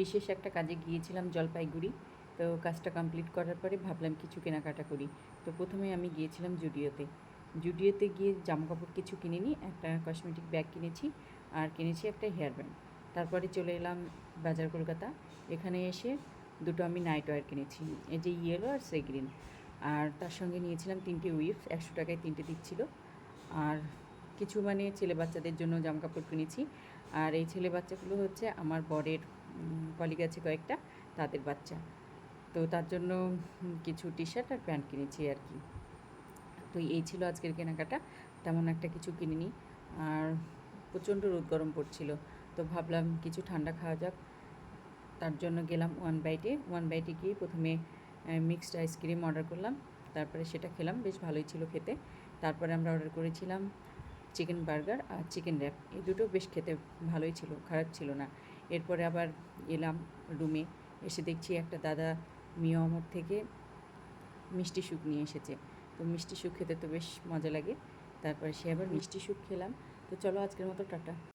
বিশেষ একটা কাজে গিয়েছিলাম জলপাইগুড়ি। তো কাজটা কমপ্লিট করার পরে ভাবলাম কিছু কেনাকাটা করি। তো প্রথমে আমি গিয়েছিলাম জুডিওতে। জুডিওতে গিয়ে জামাকাপড় কিছু কিনে নিই একটা কসমেটিক ব্যাগ কিনেছি আর কিনেছি একটা হেয়ার ব্যান্ড তারপরে চলে এলাম বাজার কলকাতা। এখানে এসে দুটো আমি নাইট ওয়্যার কিনেছি, এই যে ইয়েলো আর সে গ্রিন আর তার সঙ্গে নিয়েছিলাম তিনটে উইপস একশো টাকায় তিনটে দিচ্ছিল। আর কিছু মানে ছেলে বাচ্চাদের জন্য জামাকাপড় কিনেছি। আর এই ছেলে বাচ্চাগুলো হচ্ছে আমার বরের কলিগ আছে কয়েকটা, তাদের বাচ্চা। তো তার জন্য কিছু টি শার্ট আর প্যান্ট কিনেছি আর কি। তো এই ছিল আজকের কেনাকাটা। তেমন একটা কিছু কিনিনি। আর প্রচণ্ড রোদ গরম পড়ছিল। তো ভাবলাম কিছু ঠান্ডা খাওয়া যাক। তার জন্য গেলাম ওয়ান বাইটে ওয়ান বাইটে গিয়ে প্রথমে মিক্সড আইসক্রিম অর্ডার করলাম। তারপরে সেটা খেলাম। বেশ ভালোই ছিল খেতে। তারপরে আমরা অর্ডার করেছিলাম চিকেন বার্গার আর চিকেন র্যাপ এই দুটো বেশ খেতে ভালোই ছিল, খারাপ ছিল না। এরপরে আবার এলাম রুমে। এসে দেখছি একটা দাদা মিয়া অমর থেকে মিষ্টি সুখ নিয়ে এসেছে। তো মিষ্টি সুখ খেতে তো বেশ মজা লাগে। তারপরে সে আবার মিষ্টি সুখ খেলাম। তো চলো আজকের মতো টাটা।